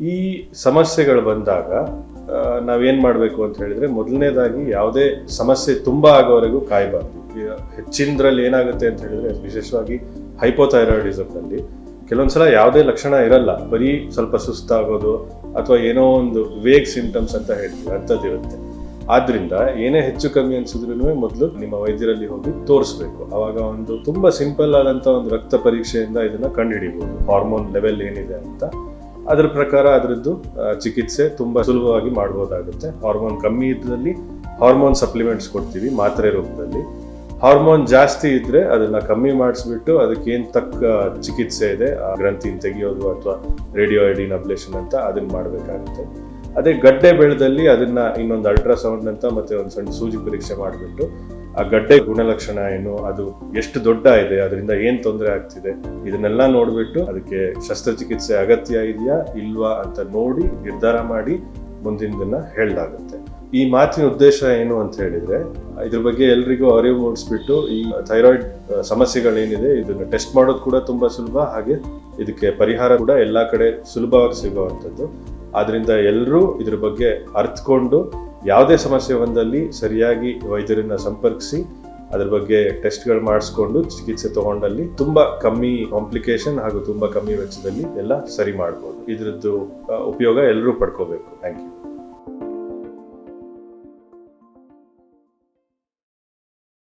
ಈ ಸಮಸ್ಯೆಗಳು ಬಂದಾಗ ನಾವೇನು ಮಾಡಬೇಕು ಅಂತ ಹೇಳಿದ್ರೆ, ಮೊದಲನೇದಾಗಿ ಯಾವುದೇ ಸಮಸ್ಯೆ ತುಂಬ ಆಗೋವರೆಗೂ ಕಾಯಬಾರ್ದು. ಹೆಚ್ಚಿನದ್ರಲ್ಲಿ ಏನಾಗುತ್ತೆ ಅಂತ ಹೇಳಿದ್ರೆ, ವಿಶೇಷವಾಗಿ ಹೈಪೋಥೈರಾಯ್ಡಿಸಮ್ನಲ್ಲಿ ಕೆಲವೊಂದು ಕೆಲವೊಂದ್ಸಲ ಯಾವುದೇ ಲಕ್ಷಣ ಇರಲ್ಲ. ಬರೀ ಸ್ವಲ್ಪ ಸುಸ್ತಾಗೋದು ಅಥವಾ ಏನೋ ಒಂದು ವೇಗ್ ಸಿಂಪ್ಟಮ್ಸ್ ಅಂತ ಹೇಳ್ತೀವಿ ಅಂಥದ್ದಿರುತ್ತೆ ಆದ್ರಿಂದ ಏನೇ ಹೆಚ್ಚು ಕಮ್ಮಿ ಅನ್ಸಿದ್ರು ಮೊದಲು ನಿಮ್ಮ ವೈದ್ಯರಲ್ಲಿ ಹೋಗಿ ತೋರಿಸ್ಬೇಕು. ಅವಾಗ ಒಂದು ತುಂಬಾ ಸಿಂಪಲ್ ಆದಂತ ಒಂದು ರಕ್ತ ಪರೀಕ್ಷೆಯಿಂದ ಇದನ್ನ ಕಂಡುಹಿಡಿಬಹುದು ಹಾರ್ಮೋನ್ ಲೆವೆಲ್ ಏನಿದೆ ಅಂತ ಅದ್ರ ಪ್ರಕಾರ ಅದರದ್ದು ಚಿಕಿತ್ಸೆ ತುಂಬಾ ಸುಲಭವಾಗಿ ಮಾಡ್ಬೋದಾಗುತ್ತೆ. ಹಾರ್ಮೋನ್ ಕಮ್ಮಿ ಇದ್ದಲ್ಲಿ ಹಾರ್ಮೋನ್ ಸಪ್ಲಿಮೆಂಟ್ಸ್ ಕೊಡ್ತೀವಿ, ಮಾತ್ರೆ ರೂಪದಲ್ಲಿ ಹಾರ್ಮೋನ್ ಜಾಸ್ತಿ ಇದ್ರೆ ಅದನ್ನ ಕಮ್ಮಿ ಮಾಡಿಸ್ಬಿಟ್ಟು ಅದಕ್ಕೆ ಏನ್ ತಕ್ಕ ಚಿಕಿತ್ಸೆ ಇದೆ, ಆ ಗ್ರಂಥಿನ ತೆಗೆಯೋದು ಅಥವಾ ರೇಡಿಯೋ ಐಡಿನ್ ಅಬ್ಲೇಷನ್ ಅಂತ ಅದನ್ನ ಮಾಡಬೇಕಾಗುತ್ತೆ. ಅದೇ ಗಡ್ಡೆ ಬೆಳೆದಲ್ಲಿ ಅದನ್ನ ಇನ್ನೊಂದು ಅಲ್ಟ್ರಾಸೌಂಡ್ ಅಂತ ಮತ್ತೆ ಒಂದು ಸಣ್ಣ ಸೂಜಿ ಪರೀಕ್ಷೆ ಮಾಡಿಬಿಟ್ಟು ಆ ಗಡ್ಡೆ ಗುಣಲಕ್ಷಣ ಏನು, ಅದು ಎಷ್ಟು ದೊಡ್ಡ ಇದೆ, ಅದರಿಂದ ಏನ್ ತೊಂದರೆ ಆಗ್ತಿದೆ, ಇದನ್ನೆಲ್ಲ ನೋಡ್ಬಿಟ್ಟು ಅದಕ್ಕೆ ಶಸ್ತ್ರಚಿಕಿತ್ಸೆ ಅಗತ್ಯ ಇದೆಯಾ, ಇಲ್ವಾ ಅಂತ ನೋಡಿ ನಿರ್ಧಾರ ಮಾಡಿ ಮುಂದಿನದನ್ನ ಹೇಳಲಾಗುತ್ತೆ. ಈ ಮಾತಿನ ಉದ್ದೇಶ ಏನು ಅಂತ ಹೇಳಿದ್ರೆ, ಇದ್ರ ಬಗ್ಗೆ ಎಲ್ರಿಗೂ ಅರಿವು ಮೂಡಿಸ್ಬಿಟ್ಟು ಈ ಥೈರಾಯ್ಡ್ ಸಮಸ್ಯೆಗಳೇನಿದೆ, ಇದನ್ನ ಟೆಸ್ಟ್ ಮಾಡೋದು ಕೂಡ ತುಂಬಾ ಸುಲಭ, ಹಾಗೆ ಇದಕ್ಕೆ ಪರಿಹಾರ ಕೂಡ ಎಲ್ಲಾ ಕಡೆ ಸುಲಭವಾಗಿ ಸಿಗುವಂಥದ್ದು. ಆದ್ರಿಂದ ಎಲ್ಲರೂ ಇದ್ರ ಬಗ್ಗೆ ಅರ್ಥಕೊಂಡು ಯಾವುದೇ ಸಮಸ್ಯೆ ಬಂದಲ್ಲಿ ಸರಿಯಾಗಿ ವೈದ್ಯರನ್ನ ಸಂಪರ್ಕಿಸಿ, ಅದ್ರ ಬಗ್ಗೆ ಟೆಸ್ಟ್ಗಳು ಮಾಡಿಸ್ಕೊಂಡು ಚಿಕಿತ್ಸೆ ತಗೊಂಡಲ್ಲಿ ತುಂಬಾ ಕಮ್ಮಿ ಕಾಂಪ್ಲಿಕೇಶನ್ ಹಾಗೂ ತುಂಬಾ ಕಮ್ಮಿ ವೆಚ್ಚದಲ್ಲಿ ಎಲ್ಲ ಸರಿ ಮಾಡ್ಬೋದು. ಇದ್ರದ್ದು ಉಪಯೋಗ ಎಲ್ಲರೂ ಪಡ್ಕೋಬೇಕು. Thank you.